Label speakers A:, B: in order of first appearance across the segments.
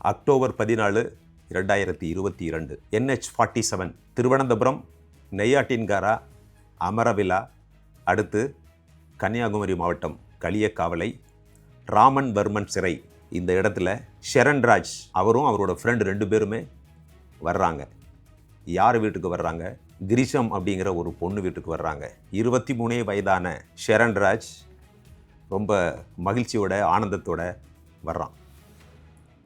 A: October பதினாலு இரண்டாயிரத்தி இருபத்தி இரண்டு. NH forty seven Thiruvananthapuram Neyyattinkara Amaravila அடுத்து கன்னியாகுமரி மாவட்டம் களியக்காவலை ராமன் வர்மன் சிறை. இந்த இடத்துல ஷரண்ராஜ் அவரும் அவரோட ஃப்ரெண்டு ரெண்டு பேருமே வர்றாங்க. யார் வீட்டுக்கு வர்றாங்க? கிரிஷம் அப்படிங்கிற ஒரு பொண்ணு வீட்டுக்கு வர்றாங்க. இருபத்தி மூணே வயதான ஷரண்ராஜ் ரொம்ப மகிழ்ச்சியோட ஆனந்தத்தோட வர்றான்.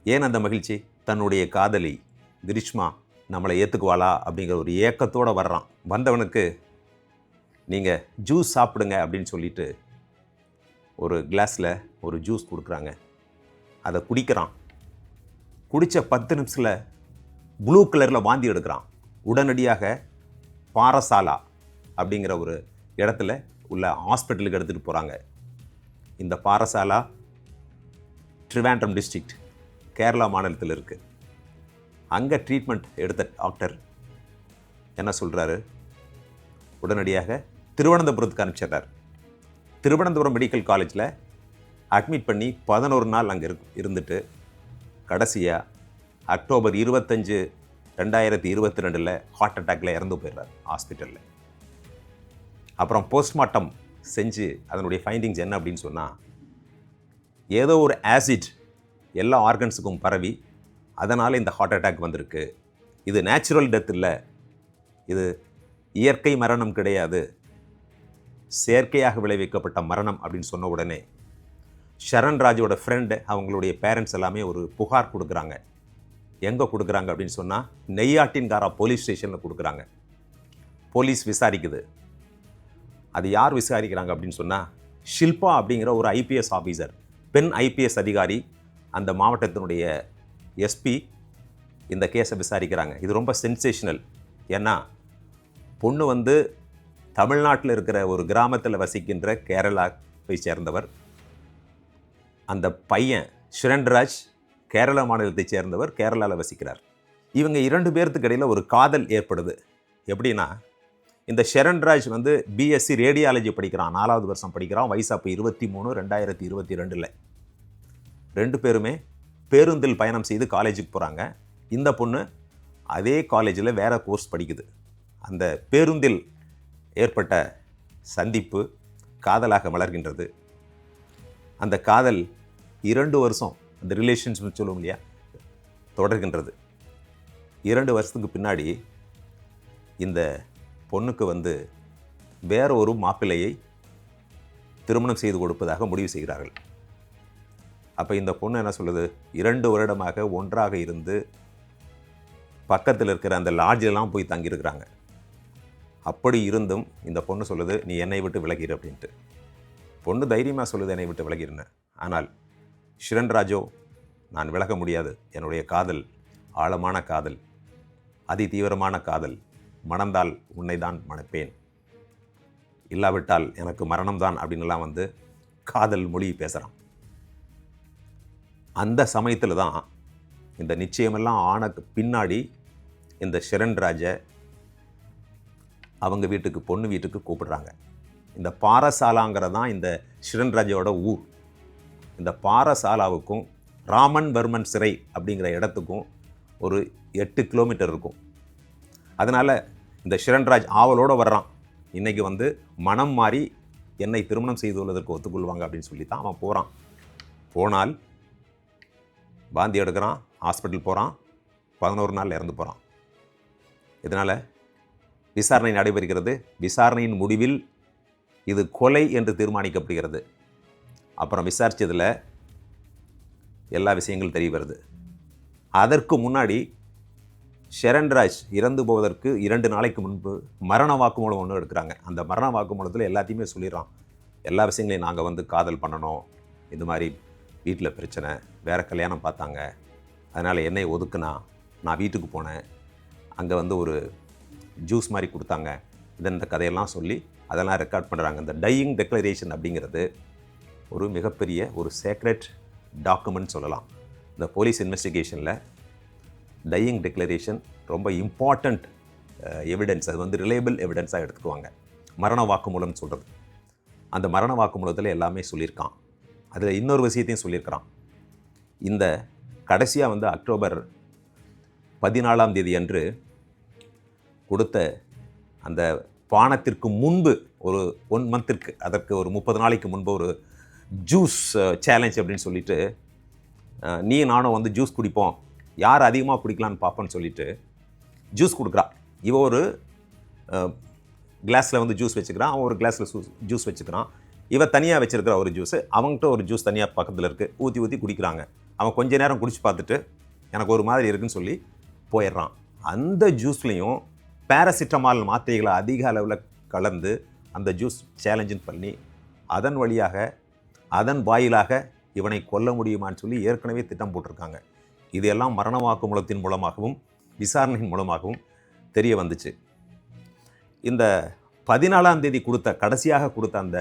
A: ஏன் அந்த மகிழ்ச்சி? தன்னுடைய காதலி கிரிஷ்மா நம்மளை ஏற்றுக்குவாளா அப்படிங்கிற ஒரு ஏக்கத்தோடு வர்றான். வந்தவனுக்கு நீங்கள் ஜூஸ் சாப்பிடுங்க அப்படின்னு சொல்லிட்டு ஒரு கிளாஸில் ஒரு ஜூஸ் கொடுக்குறாங்க. அதை குடிக்கிறான். குடித்த பத்து நிமிஷத்தில் ப்ளூ கலரில் வாந்தி எடுக்கிறான். உடனடியாக பாரசாலா அப்படிங்கிற ஒரு இடத்துல உள்ள ஹாஸ்பிட்டலுக்கு எடுத்துகிட்டு போகிறாங்க இந்த பாரசாலா ட்ரிவாண்ட்ரம் டிஸ்ட்ரிக்ட் கேரளா மாநிலத்தில் இருக்குது அங்கே ட்ரீட்மெண்ட் எடுத்த டாக்டர் என்ன சொல்கிறாரு உடனடியாக திருவனந்தபுரத்துக்கு அனுப்பிச்சிடுறார். திருவனந்தபுரம் மெடிக்கல் காலேஜில் அட்மிட் பண்ணி பதினோரு நாள் அங்கே இரு இருந்துட்டு கடைசியாக அக்டோபர் இருபத்தஞ்சு ரெண்டாயிரத்தி இருபத்தி ரெண்டில் ஹார்ட் அட்டாக்ல இறந்து போயிடுறார் ஹாஸ்பிட்டலில் அப்புறம் போஸ்ட்மார்ட்டம் செஞ்சு அதனுடைய ஃபைண்டிங்ஸ் என்ன அப்படின்னு சொன்னால் ஏதோ ஒரு ஆசிட் எல்லா ஆர்கன்ஸுக்கும் பரவி அதனால் இந்த ஹார்ட் அட்டாக் வந்திருக்கு. இது நேச்சுரல் டெத் இல்லை. இது இயற்கை மரணம் கிடையாது. செயற்கையாக விளைவிக்கப்பட்ட மரணம் அப்படின்னு சொன்ன உடனே ஷரண் ராஜோட ஃப்ரெண்டு அவங்களுடைய பேரண்ட்ஸ் எல்லாமே ஒரு புகார் கொடுக்குறாங்க. எங்கே கொடுக்குறாங்க அப்படின்னு சொன்னால் நெய்யாட்டின்காரா போலீஸ் ஸ்டேஷனில் கொடுக்குறாங்க. போலீஸ் விசாரிக்குது. அது யார் விசாரிக்கிறாங்க அப்படின்னு சொன்னால் ஷில்பா அப்படிங்கிற ஒரு ஐபிஎஸ் ஆஃபீஸர் பெண் ஐபிஎஸ் அதிகாரி அந்த மாவட்டத்தினுடைய எஸ்பி இந்த கேஸை விசாரிக்கிறாங்க. இது ரொம்ப சென்சேஷனல் ஏன்னா பொண்ணு வந்து தமிழ்நாட்டில் இருக்கிற ஒரு கிராமத்தில் வசிக்கின்ற கேரளாவை சேர்ந்தவர். அந்த பையன் சுரண்ராஜ் கேரள மாநிலத்தைச் சேர்ந்தவர் கேரளாவில் வசிக்கிறார். இவங்க இரண்டு பேர்த்துக்கு இடையில் ஒரு காதல் ஏற்படுது. எப்படின்னா இந்த ஷரண்ராஜ் வந்து பிஎஸ்சி ரேடியாலஜி படிக்கிறான். நாலாவது வருஷம் படிக்கிறான். வயசு அப்போ இருபத்தி மூணு ரெண்டாயிரத்தி இருபத்தி ரெண்டில். ரெண்டு பேருமே பேருந்தில் பயணம் செய்து காலேஜுக்கு போகிறாங்க இந்த பொண்ணு அதே காலேஜில் வேறு கோர்ஸ் படிக்குது. அந்த பேருந்தில் ஏற்பட்ட சந்திப்பு காதலாக மலர்கின்றது. அந்த காதல் இரண்டு வருஷம் அந்த ரிலேஷன்ஷிப் சொல்லுவோம் இல்லையா தொடர்கின்றது. இரண்டு வருஷத்துக்கு பின்னாடி இந்த பொண்ணுக்கு வந்து வேற ஒரு மாப்பிள்ளையை திருமணம் செய்து கொடுப்பதாக முடிவு செய்கிறார்கள். அப்போ இந்த பொண்ணு என்ன சொல்லுது? இரண்டு வருடமாக ஒன்றாக இருந்து பக்கத்தில் இருக்கிற அந்த லாட்ஜெல்லாம் போய் தங்கியிருக்கிறாங்க. அப்படி இருந்தும் இந்த பொண்ணு சொல்லுது நீ என்னை விட்டு விலகிடு அப்படின்ட்டு. பொண்ணு தைரியமாக சொல்லுது என்னை விட்டு விலகிருன்னு ஆனால் ஷிரண்ராஜோ நான் விலக முடியாது. என்னுடைய காதல் ஆழமான காதல் அதி தீவிரமான காதல். மணந்தால் உன்னை தான் மணப்பேன். இல்லாவிட்டால் எனக்கு மரணம்தான் அப்படின்லாம் வந்து காதல் மொழி பேசுகிறான் அந்த சமயத்தில் தான் இந்த நிச்சயமெல்லாம் ஆனக்கு பின்னாடி இந்த ஷரண்ராஜை அவங்க வீட்டுக்கு பொண்ணு வீட்டுக்கு கூப்பிடுறாங்க. இந்த பாரசாலாங்கிறது தான் இந்த ஷிரண்ராஜோட ஊர். இந்த பாரசாலாவுக்கும் ராமன் வர்மன் சிறை அப்படிங்கிற இடத்துக்கும் ஒரு எட்டு கிலோமீட்டர் இருக்கும். அதனால் இந்த ஷிரண்ராஜ் ஆவலோடு வர்றான். இன்றைக்கி வந்து மனம் மாறி என்னை திருமணம் செய்து கொள்வதற்கு ஒத்துக்கொள்வாங்க அப்படின்னு சொல்லி தான் அவன் போகிறான் போனால் வாந்தி எடுக்கிறான் ஹாஸ்பிட்டல் போகிறான் பதினோரு நாள் இறந்து போகிறான் இதனால் விசாரணை நடைபெறுகிறது. விசாரணையின் முடிவில் இது கொலை என்று தீர்மானிக்கப்படுகிறது. அப்புறம் விசாரித்ததில் எல்லா விஷயங்களும் தெரிய வருது. அதற்கு முன்னாடி ஷரண்ராஜ் இறந்து போவதற்கு இரண்டு நாளைக்கு முன்பு மரண வாக்குமூலம் ஒன்று எடுக்கிறாங்க. அந்த மரண வாக்குமூலத்தில் எல்லாத்தையுமே சொல்லிடுறான். எல்லா விஷயங்களையும் நாங்கள் வந்து காதல் பண்ணணும். இந்த மாதிரி வீட்டில் பிரச்சனை வேறு கல்யாணம் பார்த்தாங்க. அதனால் என்னை ஒதுக்குனா நான் வீட்டுக்கு போனேன். அங்கே வந்து ஒரு ஜூஸ் மாதிரி கொடுத்தாங்க. இதன் இந்த கதையெல்லாம் சொல்லி அதெல்லாம் ரெக்கார்ட் பண்ணுறாங்க இந்த டையிங் டெக்ளரேஷன் அப்படிங்கிறது ஒரு மிகப்பெரிய ஒரு சேக்ரெட் டாக்குமெண்ட் சொல்லலாம். இந்த போலீஸ் இன்வெஸ்டிகேஷனில் டையிங் டெக்ளரேஷன் ரொம்ப இம்பார்ட்டண்ட் எவிடன்ஸ் அது வந்து ரிலேபிள் எவிடன்ஸாக எடுத்துக்குவாங்க. மரண வாக்குமூலம்னு சொல்கிறது அந்த மரண வாக்குமூலத்தில் எல்லாமே சொல்லியிருக்கான். அதில் இன்னொரு விஷயத்தையும் சொல்லியிருக்கிறான். இந்த கடைசியாக வந்து அக்டோபர் பதினாலாம் தேதி அன்று கொடுத்த அந்த பானத்திற்கு முன்பு ஒரு ஒன் மந்திற்கு அதற்கு ஒரு முப்பது நாளைக்கு முன்பு ஒரு ஜூஸ் சேலஞ்ச் uh, அப்படின்னு சொல்லிட்டு uh, நீ நானும் வந்து ஜூஸ் குடிப்போம். யார் அதிகமாக குடிக்கலான்னு பார்ப்போன்னு சொல்லிட்டு ஜூஸ் கொடுக்குறா. இவன் ஒரு uh, கிளாஸில் வந்து ஜூஸ் வச்சுக்கிறான். அவன் ஒரு கிளாஸில் ஜூஸ் வச்சுக்கிறான். இவ தனியாக வச்சிருக்கிற ஒரு ஜூஸு அவங்ககிட்ட ஒரு ஜூஸ் தனியாக பக்கத்தில் இருக்குது ஊற்றி ஊற்றி குடிக்கிறாங்க. அவன் கொஞ்ச நேரம் குடிச்சு பார்த்துட்டு எனக்கு ஒரு மாதிரி இருக்குன்னு சொல்லி போயிடுறான். அந்த ஜூஸ்லேயும் பேராசிட்டமால் மாத்திரைகளை அதிக அளவில் கலந்து அந்த ஜூஸ் சேலஞ்சுன்னு பண்ணி அதன் வழியாக அதன் வாயிலாக இவனை கொல்ல முடியுமான்னு சொல்லி ஏற்கனவே திட்டம் போட்டிருக்காங்க. இது எல்லாம் மரண வாக்குமூலத்தின் மூலமாகவும் விசாரணையின் மூலமாகவும் தெரிய வந்துச்சு. இந்த பதினாலாம் தேதி கொடுத்த கடைசியாக கொடுத்த அந்த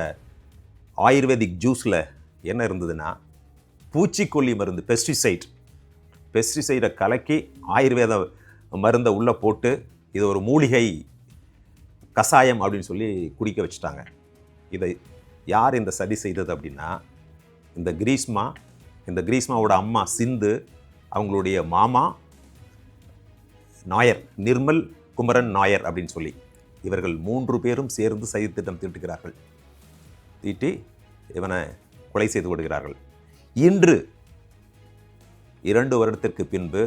A: ஆயுர்வேதிக் ஜூஸில் என்ன இருந்ததுன்னா பூச்சிக்கொல்லி மருந்து பெஸ்டிசைட் பெஸ்டிசைடை கலக்கி ஆயுர்வேத மருந்தை உள்ளே போட்டு இது ஒரு மூலிகை கசாயம் அப்படின்னு சொல்லி குடிக்க வச்சுட்டாங்க. இதை யார் இந்த சதி செய்தது அப்படின்னா இந்த கிரீஷ்மா இந்த கிரீஷ்மாவோட அம்மா சிந்து அவங்களுடைய மாமா நாயர் நிர்மல் குமரன் நாயர் அப்படின்னு சொல்லி இவர்கள் மூன்று பேரும் சேர்ந்து சதி திட்டம் தீட்டுகிறார்கள். தீட்டி இவனை கொலை செய்து விடுகிறார்கள் இன்று இரண்டு வருடத்திற்கு பின்பு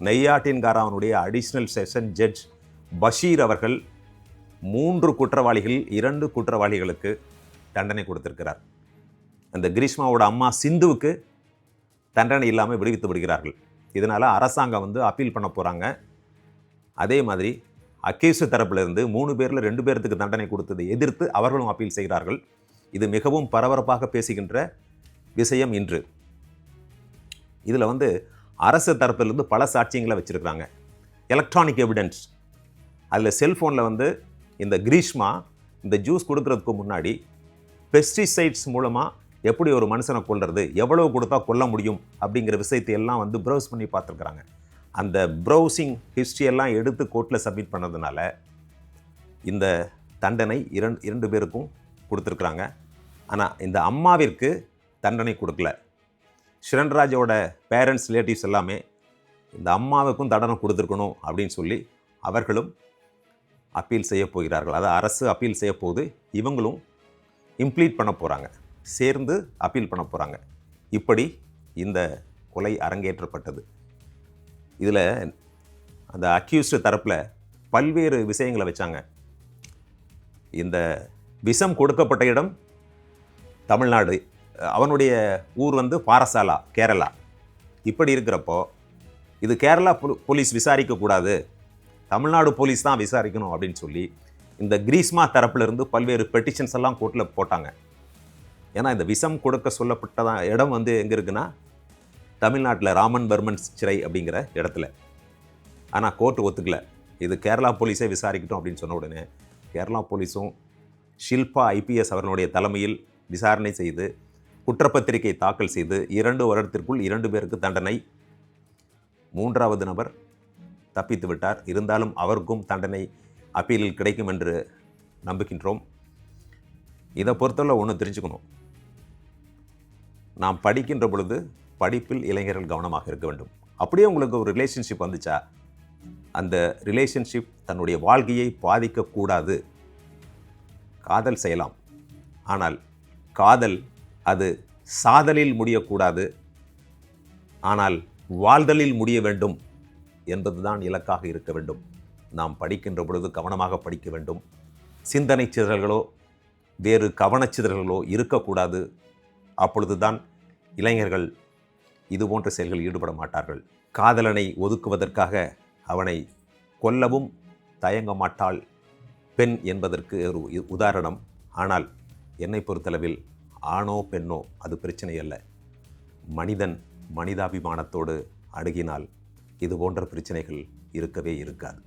A: நெய்யாட்டின்காராவனுடைய அடிஷ்னல் செஷன் ஜட்ஜ் பஷீர் அவர்கள் மூன்று குற்றவாளிகள் இரண்டு குற்றவாளிகளுக்கு தண்டனை கொடுத்திருக்கிறார். அந்த கிரீஷ்மாவோட அம்மா சிந்துவுக்கு தண்டனை இல்லாமல் விடுவித்து விடுகிறார்கள். இதனால் அரசாங்கம் வந்து அப்பீல் பண்ண போகிறாங்க அதே மாதிரி அக்கேசு தரப்பிலிருந்து மூணு பேரில் ரெண்டு பேர்த்துக்கு தண்டனை கொடுத்ததை எதிர்த்து அவர்களும் அப்பீல் செய்கிறார்கள். இது மிகவும் பரபரப்பாக பேசுகின்ற விஷயம் இன்று. இதில் வந்து அரசு தரப்பிலிருந்து பல சாட்சியங்களை வச்சுருக்கிறாங்க. எலக்ட்ரானிக் எவிடன்ஸ் அதில் செல்ஃபோனில் வந்து இந்த கிரீஷ்மா இந்த ஜூஸ் கொடுக்கறதுக்கு முன்னாடி பெஸ்டிசைட்ஸ் மூலமாக எப்படி ஒரு மனுஷனை கொல்றது எவ்வளவு கொடுத்தா கொல்ல முடியும் அப்படிங்கிற விஷயத்தை எல்லாம் வந்து ப்ரௌஸ் பண்ணி பார்த்துருக்குறாங்க. அந்த ப்ரௌசிங் ஹிஸ்ட்ரியெல்லாம் எடுத்து கோர்ட்டில் சப்மிட் பண்ணதுனால இந்த தண்டனை இரண்டு இரண்டு பேருக்கும் கொடுத்துருக்குறாங்க. ஆனால் இந்த அம்மாவிற்கு தண்டனை கொடுக்கல. ஷிரண்ராஜோட பேரண்ட்ஸ் ரிலேட்டிவ்ஸ் எல்லாமே இந்த அம்மாவுக்கும் தண்டனை கொடுத்துருக்கணும் அப்படின்னு சொல்லி அவர்களும் அப்பீல் செய்ய போகிறார்கள். அதாவது அரசு அப்பீல் செய்ய போகுது இவங்களும் இம்ப்ளீட் பண்ண போகிறாங்க சேர்ந்து அப்பீல் பண்ண போகிறாங்க இப்படி இந்த கொலை அரங்கேற்றப்பட்டது. இதில் அந்த அக்யூஸ்டு தரப்பில் பல்வேறு விஷயங்களை வச்சாங்க. இந்த விஷம் கொடுக்கப்பட்ட இடம் தமிழ்நாடு அவனுடைய ஊர் வந்து பாரசாலா கேரளா. இப்படி இருக்கிறப்போ இது கேரளா போலீஸ் விசாரிக்கக்கூடாது. தமிழ்நாடு போலீஸ் தான் விசாரிக்கணும் அப்படின்னு சொல்லி இந்த கிரீஸ்மா தரப்புலருந்து பல்வேறு பெட்டிஷன்ஸ் எல்லாம் கோர்ட்டில் போட்டாங்க. ஏன்னா இந்த விஷம் கொடுக்க சொல்லப்பட்டதான் இடம் வந்து எங்கே இருக்குன்னா தமிழ்நாட்டில் ராமன் பர்மன் சிறை அப்படிங்கிற இடத்துல. ஆனால் கோர்ட்டு ஒத்துக்கல. இது கேரளா போலீஸே விசாரிக்கட்டும் அப்படின்னு சொன்ன உடனே கேரளா போலீஸும் ஷில்பா ஐபிஎஸ் அவர்களுடைய தலைமையில் விசாரணை செய்து குற்றப்பத்திரிகை தாக்கல் செய்து இரண்டு வருடத்திற்குள் இரண்டு பேருக்கு தண்டனை. மூன்றாவது நபர் தப்பித்து விட்டார். இருந்தாலும் அவருக்கும் தண்டனை அப்பீலில் கிடைக்கும் என்று நம்புகின்றோம். இதை பொறுத்தவரை ஒன்று தெரிஞ்சுக்கணும். நாம் படிக்கின்ற பொழுது படிப்பில் இளைஞர்கள் கவனமாக இருக்க வேண்டும். அப்படியே உங்களுக்கு ஒரு ரிலேஷன்ஷிப் வந்துச்சா? அந்த ரிலேஷன்ஷிப் தன்னுடைய வாழ்க்கையை பாதிக்கக்கூடாது. காதல் செய்யலாம். ஆனால் காதல் அது சாதலில் முடியக்கூடாது. ஆனால் வாழ்தலில் முடிய வேண்டும் என்பதுதான் இலக்காக இருக்க வேண்டும். நாம் படிக்கின்ற பொழுது கவனமாக படிக்க வேண்டும். சிந்தனை சிதறல்களோ வேறு கவனச்சிதறல்களோ இருக்கக்கூடாது. அப்பொழுதுதான் இளைஞர்கள் இதுபோன்ற செயல்களில் ஈடுபட மாட்டார்கள். காதலனை ஒதுக்குவதற்காக அவனை கொல்லவும் தயங்க மாட்டாள் பெண் என்பதற்கு ஒரு உதாரணம். ஆனால் என்னை பொறுத்தளவில் ஆணோ பெண்ணோ அது பிரச்சனை அல்ல. மனிதன் மனிதாபிமானத்தோடு அணுகினால் இது போன்ற பிரச்சனைகள் இருக்கவே இருக்காது.